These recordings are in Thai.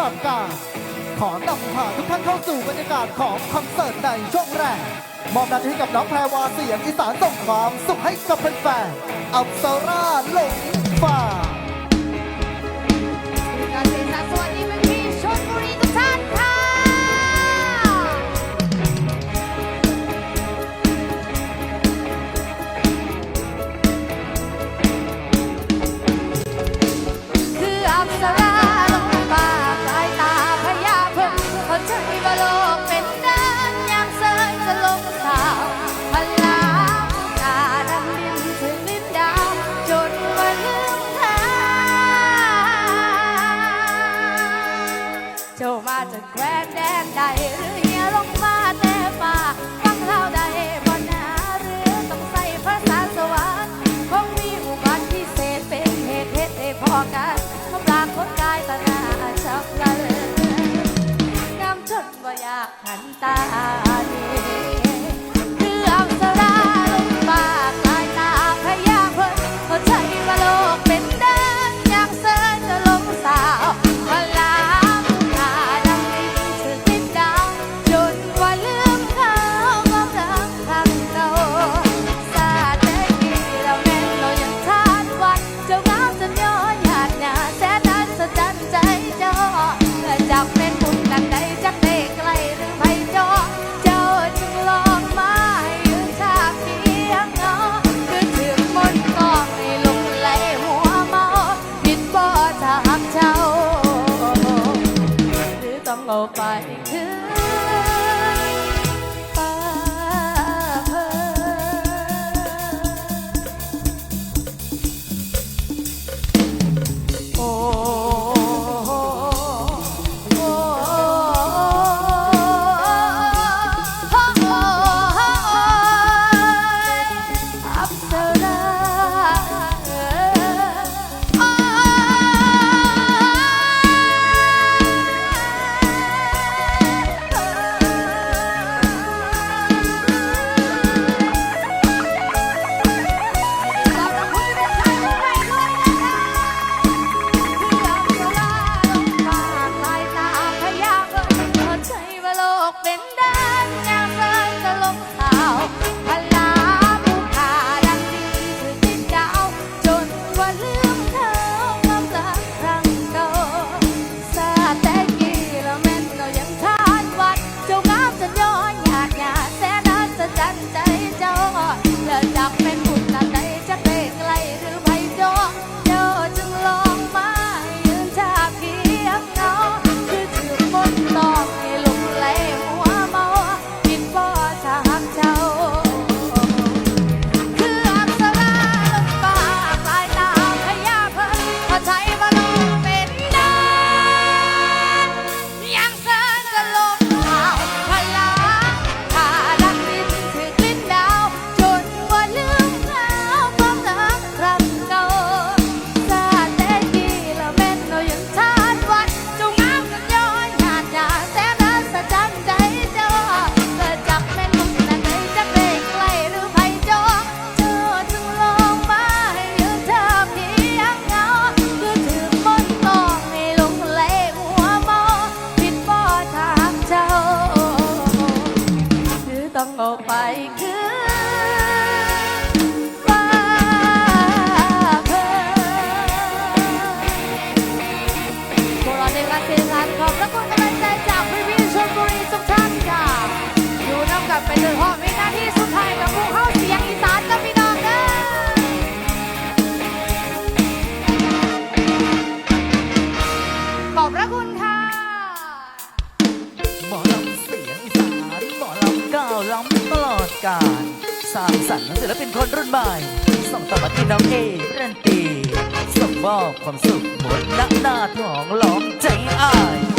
ลอดกาลขอนำพาทุกท่านเข้าสู่บรรยากาศของคอนเสิร์ตในช่วงแรก มอบน้าที่กับน้องแพรวาเสียงอีสานส่งความสุขให้กับแฟนๆอัปสราลงฟ้า จะแกว้นแดงใดหรือเฮียลงมาแต่ป่าฟังเล่าใดบนหาหรือต้องใส่ภาษาสวรรค์คงมีอุบัติพิเศษเป็นเหตุเหตุให้พอกันทำรางคนกายตนาชับละเลยน้ำชนว่าอยากหันตาางสรรค์ศิลปินคนรุ่นใหม่ ส่งต่อมาที่น้องเอรันตีส่งมอบความสุขบนหน้าหน้าท้องหลอมใจอ้าย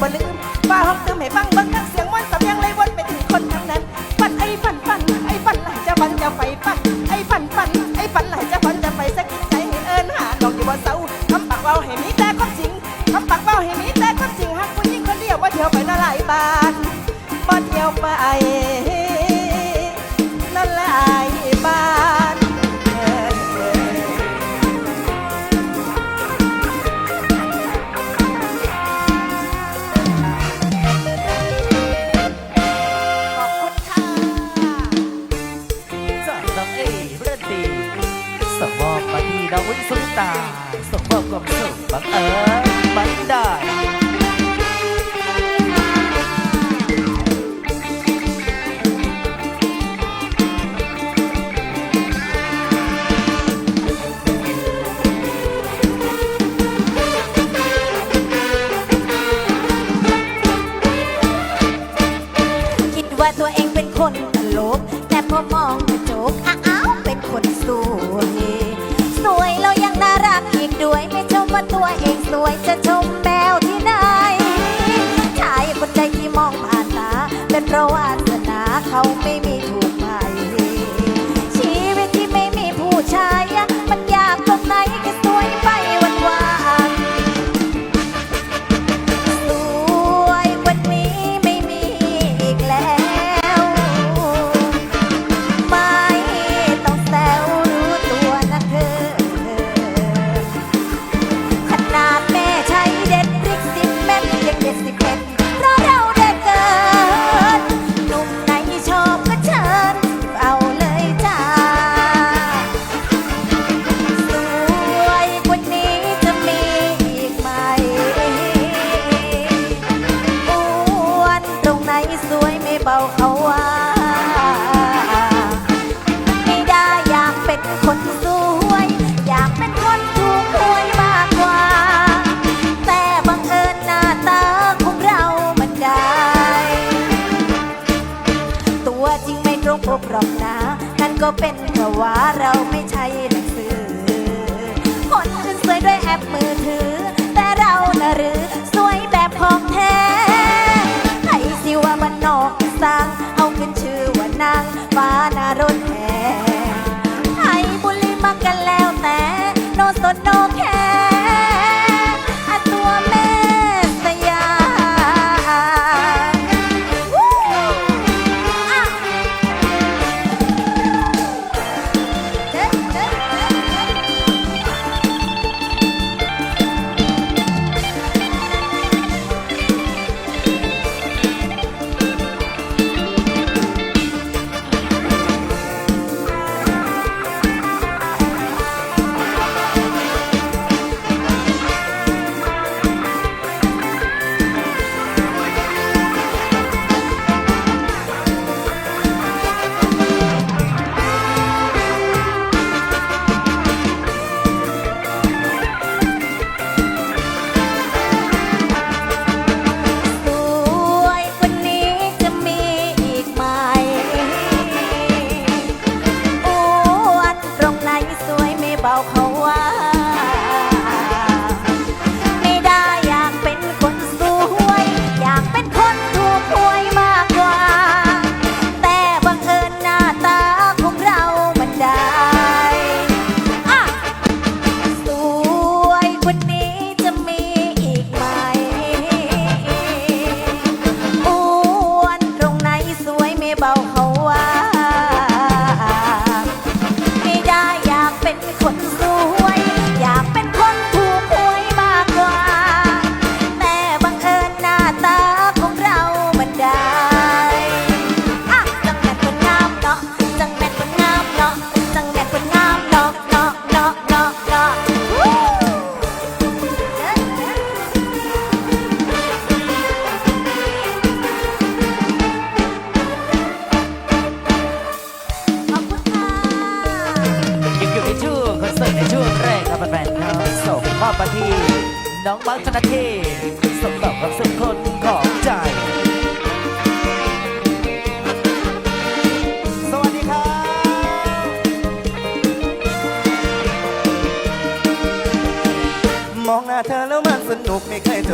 ส น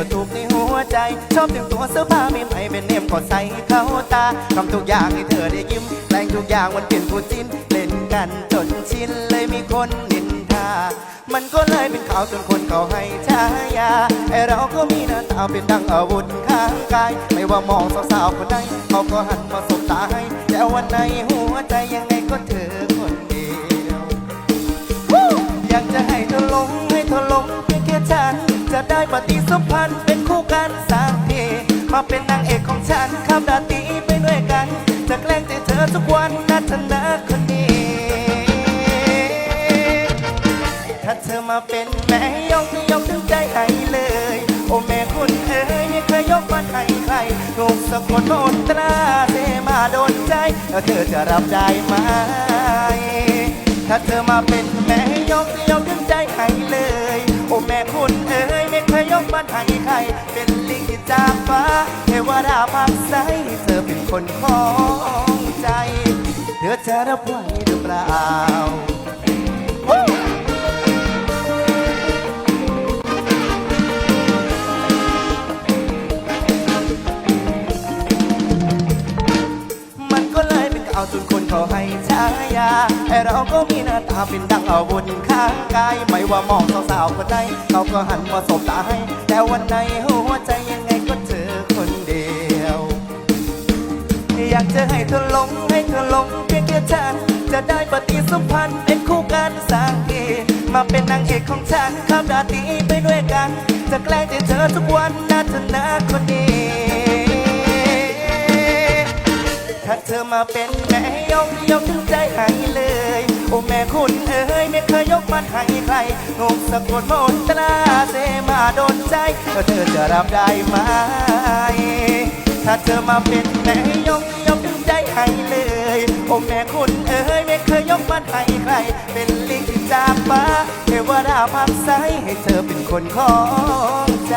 อทุกในหัวใจ ชอบแต่งตัวเสื้อผ้าไม่ใหม่เป็นเนมก็ใส่เข้าตาทำทุกอย่างให้เธอได้ยิ้มแปลงทุกอย่างมันเป็นผู้จิ้นเล่นกันจนชินเลยมีคนนินทา มันก็เลยเป็นข่าวจนคนเขาให้ฉายาไอเราก็มีหน้าตาเป็นดังอาวุธข้างกาย ไม่ว่ามองสาวๆคนใดเขาก็หันมาสบตาให้แต่วันในหัวใจยังไงก็เธอคนเดียวอยากจะให้เธอลงให้เธอลง ได้ปฏิสัมพันธ์เป็นคู่กันสามเพมาเป็นนางเอกของฉันข้ามราตีไปด้วยกัน จะแกล้งใจเธอทุกวันนะเธอนะคนนี้ ถ้าเธอมาเป็นแม่ยกยกถึงใจให้เลย โอ้แม่คุณเอ๋ยไม่เคยยกมันให้ใครถูกสะกดมนตราเทมาโดนใจแล้วเธอจะรับได้ไหมถ้าเธอมาเป็นแม่ยกยกถึงใจให้เลย โอ้แม่คุณ เทวดาพักใสเธอเป็นคนของใจ เธอจะรับไหวหรือเปล่ามันก็เลยเป็นข่าวจนคนเขาให้ฉายาไอเราก็มีหน้าตาเป็นดังอาวุธข้างกาย ไม่ว่ามองสาวๆคนใดเขาก็หันมาสบตาให้ แต่วันในหัวใจ อยากจะให้เธอหลงให้เธอหลงเพียงแค่ฉัน จะได้ปฏิสัมพันธ์เป็นคู่กันสร้างเอมาเป็นนางเอกของฉันข้ามราตรีไปด้วยกัน จะแกล้งใจเธอทุกวันนะเธอนะคนนี้ ถ้าเธอมาเป็นแม่ยกยกถึงใจให้เลย โอ้แม่คุณเอ๋ยไม่เคยยกมันให้ใครงงสะกดมนตราเสมาโดนใจเธอจะรับได้ไหม ถ้าเธอมาเป็นแม่ยกยกถึงใจให้เลย โอ้แม่คุณเอ๋ยไม่เคยยกมันให้ใคร เป็นลิขิตจากฟ้าเทวดาพักใสให้เธอเป็นคนของใจ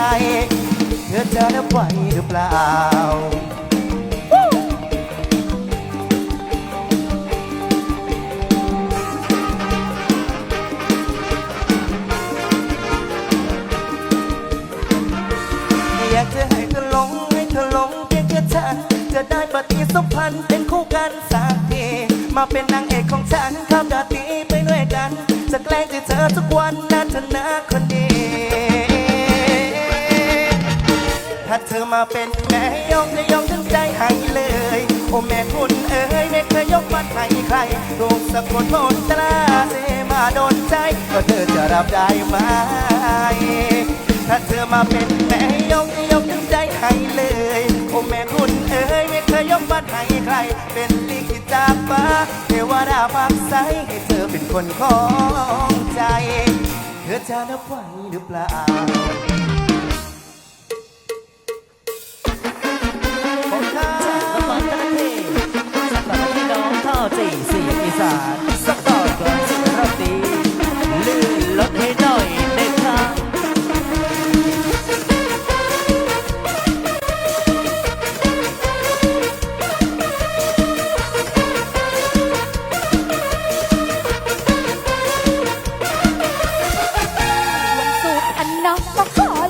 เธอจะรับไหวหรือเปล่า จะได้ปฏิสัมพันธ์เป็นคู่กันสักทีมาเป็นนางเอกของฉันข้ามราตรีไปด้วยกัน จะแกล้งใจเธอทุกวันนะเธอนะคนดี ถ้าเธอมาเป็นแม่ยกจะยกทั้งใจให้เลย โอ้แม่คุณเอ๋ยไม่เคยยกมันให้ใครรูปสะกดมนตราเสมาโดนใจ ก็เธอจะรับได้ไหมถ้าเธอมาเป็นแม่ยกยกทั้งใจให้เลย โอ้แม่คุณ เอ๋ยไม่เคยยกมันให้ใคร เป็นลิขิตจากฟ้าเทวดาพักใสให้เธอเป็นคนของใจ เธอจะรับไหวหรือเปล่าผมจากน้องมาร์คธนเทพส่งต่อมาที่น้องข้าวจีเสียงอีสานส่งต่อความสุขรอบดี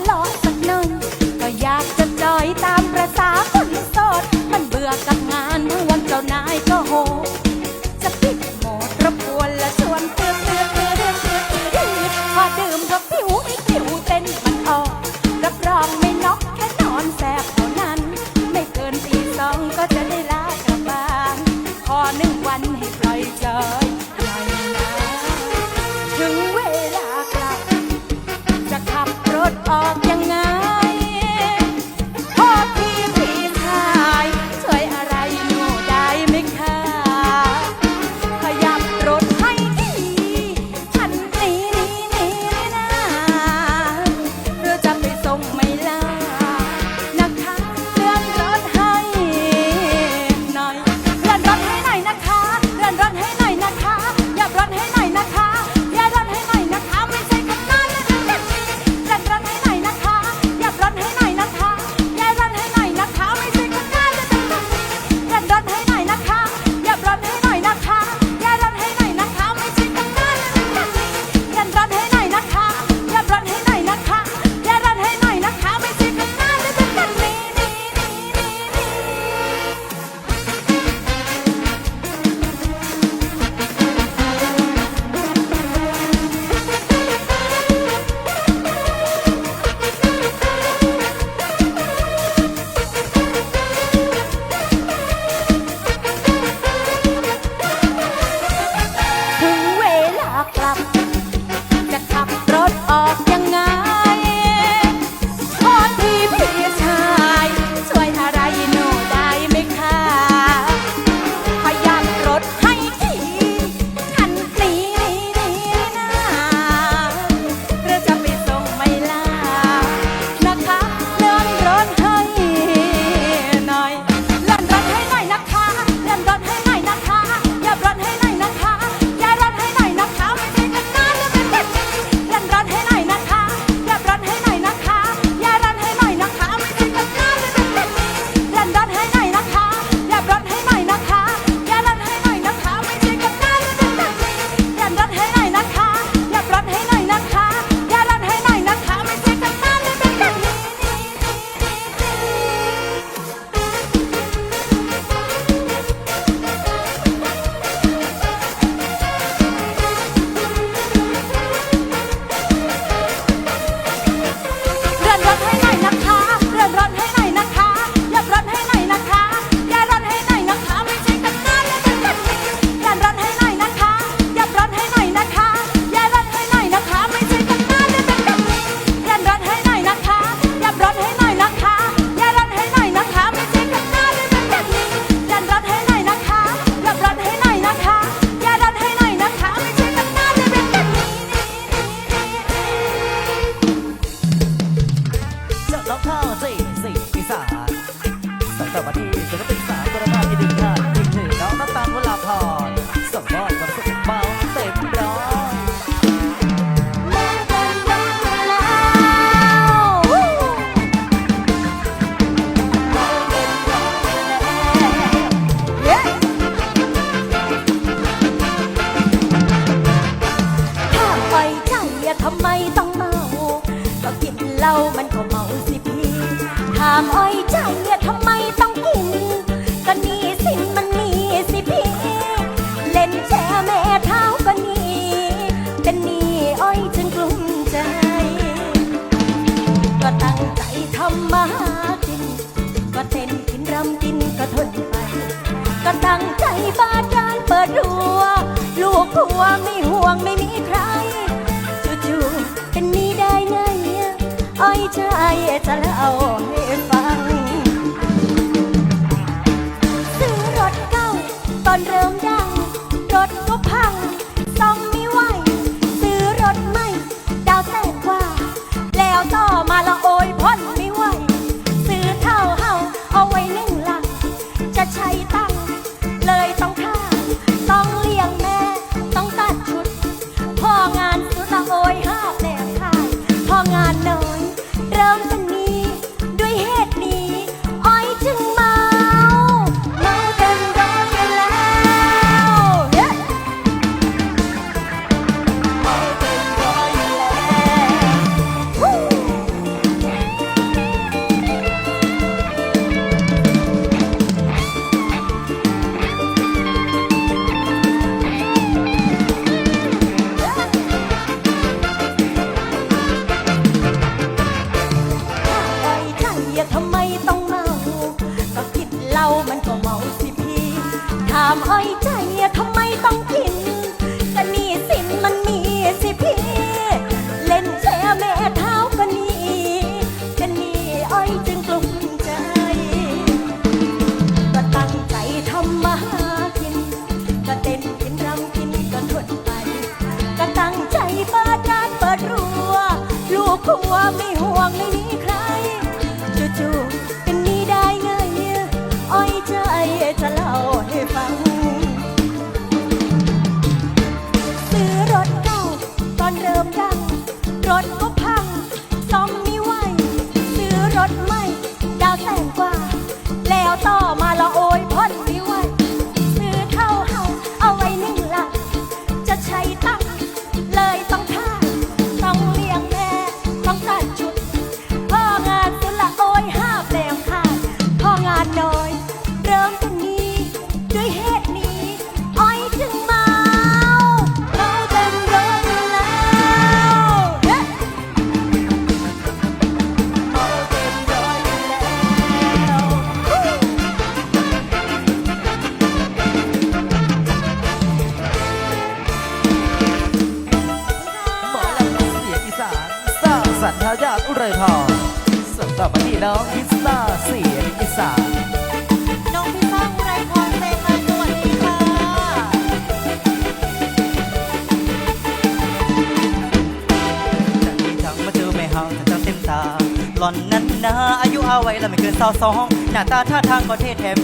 ก็ เป็นหนี้อ้อยจึงกลุ้มใจ ก็ตั้งใจทำมาหากิน ก็เต้นกินรำกินก็ทนไป ก็ตั้งใจบาดานเปิดรัว ลูกผัวไม่ห่วงไม่มีใคร จู่ๆเป็นนี้ได้ไง อ้อยใจจะเล่าให้ฟัง ซื้อรถเก่าตอนเริ่ม ไม่ห่วงไ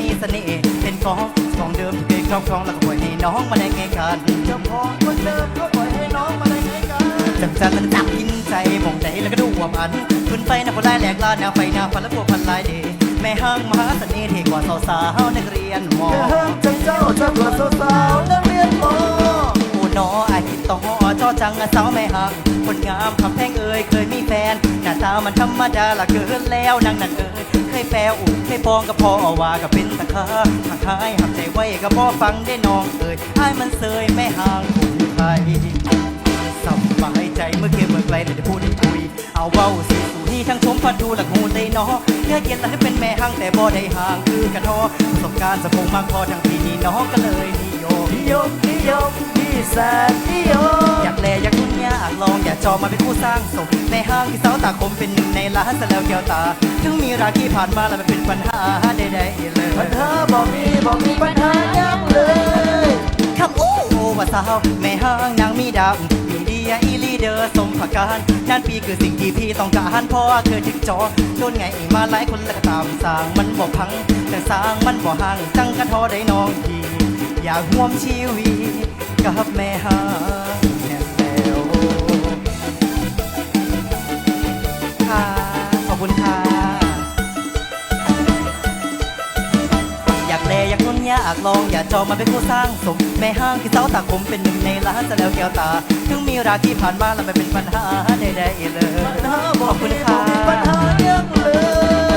มีเสน่ห์เป็นของของเดิมที่เคยครอบครองแล้วก็ปล่อยให้น้องมาได้ไงกันเจ้าของคนเดิมเขาปล่อยให้น้องมาได้ไงกันจังจันนั้นจับกินใจมองใจแล้วก็ดูว่ามันขึ้นไปหน้าคนไล่แหลกลาดหน้าไฟหน้าฟันแล้วพวกพันลายเดแม่ห้างมหาเสน่ห์เท่กว่าสาวๆนักเรียนมอเธอจังเจ้าชอบกว่าสาวๆนักเรียนมอโอ้นออาคิดต่อจอจังสาวแม่ห่างคนงามคำแพงเอ่ยเคยมีแฟนหน้าตามันธรรมดาละเกินแล้วนางนั่นเอ่ย ยแปลอุ่เคยปองกับพ่อว่ากับเป็นตะคาหักหายหักใจไว้กับพ่อฟังได้น้องเอ่ยอ้ายมันเสยแม่ห่างคุณใครสบายใจเมื่อเคียเมื่อไกลแต่จะพูดได้คุย เอาเว้าสิสู่ที่ทั้งชมพัดดูหลักหูได้นอเนื้อเย็นและให้เป็นแม่ห่างแต่บ่ได้ห่างคือกันทอประสบการณ์จะคงมากพอทั้งพี่นี่น้องก็เลยนิยมนิยมนิยมที่แสนนิยมอยากแลอยากรุ่นอยาก ลองอยากจองมาเป็นผู้สร้างสมในห้างที่สาวตาคมเป็นหนึ่งในล้านซะแล้วแก้วตา ถึงมีราคีผ่านมาแล้วมันเป็นปัญหาใดๆเลยปัญหาบอกมีบอกมีปัญหายังเลยคำอู้ว่าสาวแม่ห้างนางมีดำมีดียอีลีเดอร์สมผักการนั่นปีคือสิ่งที่พี่ต้องการเพราะว่าเธอถึงจอโดนไงมาหลายคนแล้วก็ตามสร้างมันบ่พัง แต่สร้างมันบ่ห่างจังกะทอได้น้องพี่อยากห่วมชีวิตกับแม่หางากลองอย่าจองมาเป็นผู้สร้างสมแม่ห้างที่เต้าตาคมเป็นหนึ่งในล้านจะแล้วแก้วตา ถึงมีราคีผ่านมาแล้วไม่เป็นปัญหาใดๆเลยขอบคุณค่ะปัญหาเรื่องเล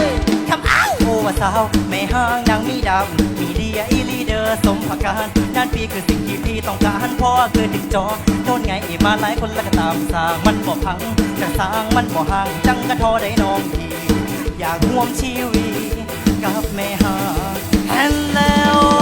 ยคำอ้าวโอ้ว่าสาวแม่ห้างยังมีดำมีเดียอีลีเดอร์สมประการด้านปีคือสิ่งที่พี่ต้องการพ่อคือติดจอโดนไงมาหลายคนแล้วก็ตามสร้างมันบ่พังจะสร้างมันบ่ห่างจังกระทอได้น้องพี่อยากร่วมชีวิตกับแม่ห้างแฮนแล้ว